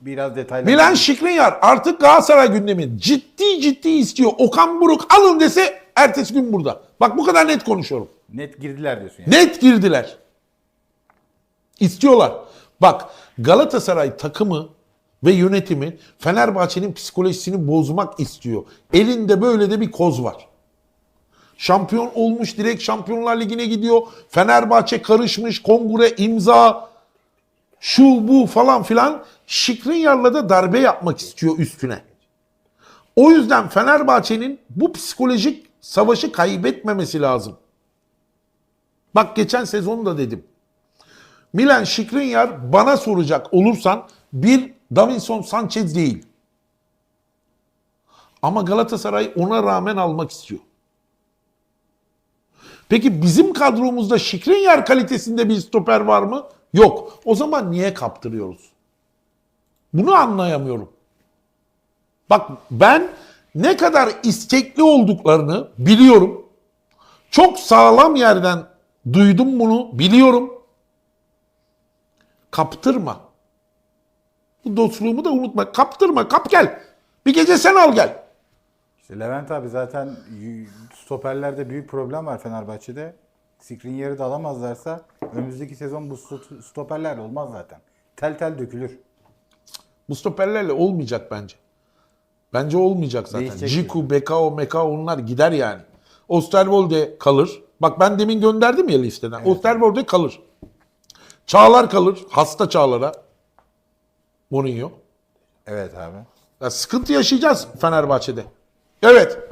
biraz detaylı. Milan Skriniar artık Galatasaray gündemi ciddi ciddi istiyor. Okan Buruk alın dese ertesi gün burada. Bak bu kadar net konuşuyorum. Net girdiler diyorsun yani. Net girdiler. İstiyorlar. Bak Galatasaray takımı ve yönetimi Fenerbahçe'nin psikolojisini bozmak istiyor. Elinde böyle de bir koz var. Şampiyon olmuş direkt Şampiyonlar Ligi'ne gidiyor. Fenerbahçe karışmış kongre imza şu bu falan filan. Şikrinyar'la da darbe yapmak istiyor üstüne. O yüzden Fenerbahçe'nin bu psikolojik savaşı kaybetmemesi lazım. Bak geçen sezonu da dedim. Milan Skriniar bana soracak olursan bir Davinson Sanchez değil. Ama Galatasaray ona rağmen almak istiyor. Peki bizim kadromuzda Skriniar kalitesinde bir stoper var mı? Yok. O zaman niye kaptırıyoruz? Bunu anlayamıyorum. Bak ben ne kadar istekli olduklarını biliyorum. Çok sağlam yerden duydum bunu, biliyorum. Kaptırma. Bu dostluğumu da unutma. Kaptırma, kap gel. Bir gece sen al gel. İşte Levent abi zaten stoperlerde büyük problem var Fenerbahçe'de. Skriniar'ı da alamazlarsa önümüzdeki sezon bu sto- stoperlerle olmaz zaten. Tel tel dökülür. Bu stoperlerle olmayacak bence. Bence olmayacak zaten. Değişecek Ciku, Bekao, Mekao onlar gider yani. Osterwolde kalır. Bak ben demin gönderdim ya listeden. Osterwolde kalır. Çağlar kalır. Hasta Çağlar'a. Mourinho. Evet abi. Ya sıkıntı yaşayacağız Fenerbahçe'de. Evet.